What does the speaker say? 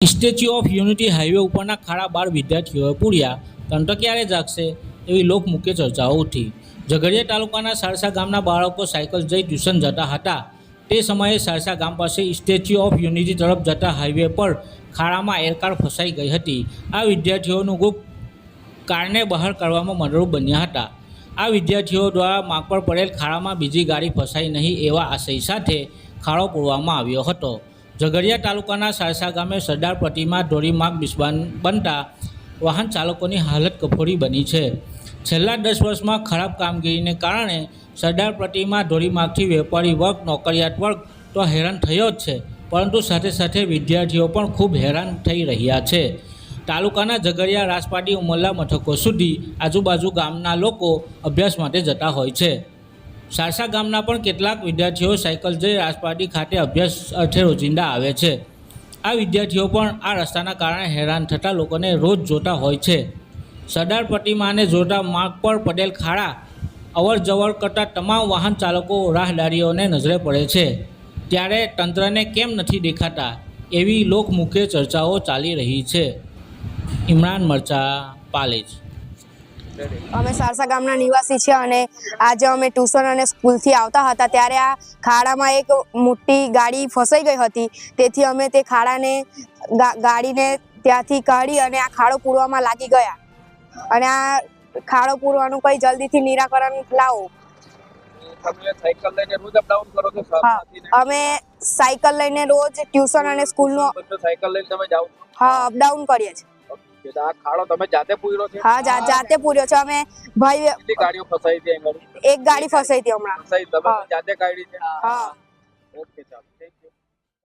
Statue of unity highway ઉપરના ખાડા બાર વિદ્યાર્થીઓએ પૂર્યા. તંત્ર ક્યારે જાગશે એવી લોકમુખ્ય ચર્ચાઓ ઉઠી. ઝઘડિયા તાલુકાના સારસા ગામના બાળકો સાયકલ જઈ ટ્યુશન જતા હતા. તે સમયે સારસા ગામ પાસે સ્ટેચ્યુ ઓફ યુનિટી તરફ જતા હાઈવે પર ખાડામાં એરકાર ફસાઈ ગઈ હતી. આ વિદ્યાર્થીઓનું ગ્રુપ કારને બહાર કાઢવામાં મદદરૂપ બન્યા હતા. આ વિદ્યાર્થીઓ દ્વારા માગ પર પડેલ ખાડામાં બીજી ગાડી ફસાઈ નહીં એવા આશય સાથે ખાડો પૂરવામાં આવ્યો હતો. ઝઘડિયા તાલુકાના સારસા ગામે સરદાર પ્રતિમા ધોરીમાર્ગ બિસ્બાન બનતા વાહન ચાલકોની હાલત કફોડી બની છે. છેલ્લા દસ વર્ષમાં ખરાબ કામગીરીને કારણે સરદાર પ્રતિમા ધોરીમાર્ગથી વેપારી વર્ગ, નોકરિયાત વર્ગ તો હેરાન થયો જ છે, પરંતુ સાથે સાથે વિદ્યાર્થીઓ પણ ખૂબ હેરાન થઈ રહ્યા છે. તાલુકાના ઝઘડિયા રાસપાટી ઉમરલા મથકો સુધી આજુબાજુ ગામના લોકો અભ્યાસ માટે જતા હોય છે. સારસા ગામના પણ કેટલાક વિદ્યાર્થીઓ સાયકલ જઈ રાસપાટી ખાતે અભ્યાસ અર્થે રોજિંદા આવે છે. આ વિદ્યાર્થીઓ પણ આ રસ્તાના કારણે હેરાન થતા લોકોને રોજ જોતા હોય છે. સરદાર પ્રતિમાને જોતા માર્ગ પર પડેલ ખાડા અવર જવર કરતા તમામ વાહન ચાલકો રાહદારીઓને નજરે પડે છે. ત્યારે તંત્રને કેમ નથી દેખાતા? એવી લોકમુખ્ય ચર્ચાઓ ચાલી રહી છે. ઇમરાન મરચા, પાલેજ. અમે સારસા ગામના નિવાસી છીએ અને આજે અમે ટ્યુશન અને સ્કૂલથી આવતા હતા ત્યારે આ ખાડામાં એક મોટી ગાડી ફસાઈ ગઈ હતી. તેથી અમે તે ખાડાને ગાડીને ત્યાંથી કાઢી અને આ ખાડો પૂરવામાં લાગી ગયા. અને આ ખાડો પૂરવાનું કંઈ જલ્દીથી નિરાકરણ લાવો. અમે સાયકલ લઈને રોજ ટ્યુશન અને સ્કૂલનો સાયકલ લઈને તમે જાઓ હા અપડાઉન કરીએ છીએ. ખાડો તમે જાતે પૂર્યો છે? હા જાતે પૂર્યો છે. અમે ભાઈ કેટલી ગાડીઓ ફસાઈ એમાં? એક ગાડી ફસાઈ હતી હમણાં. ફસાઈ તમે જાતે કાઢી છે? હા. ઓકે ચાલો.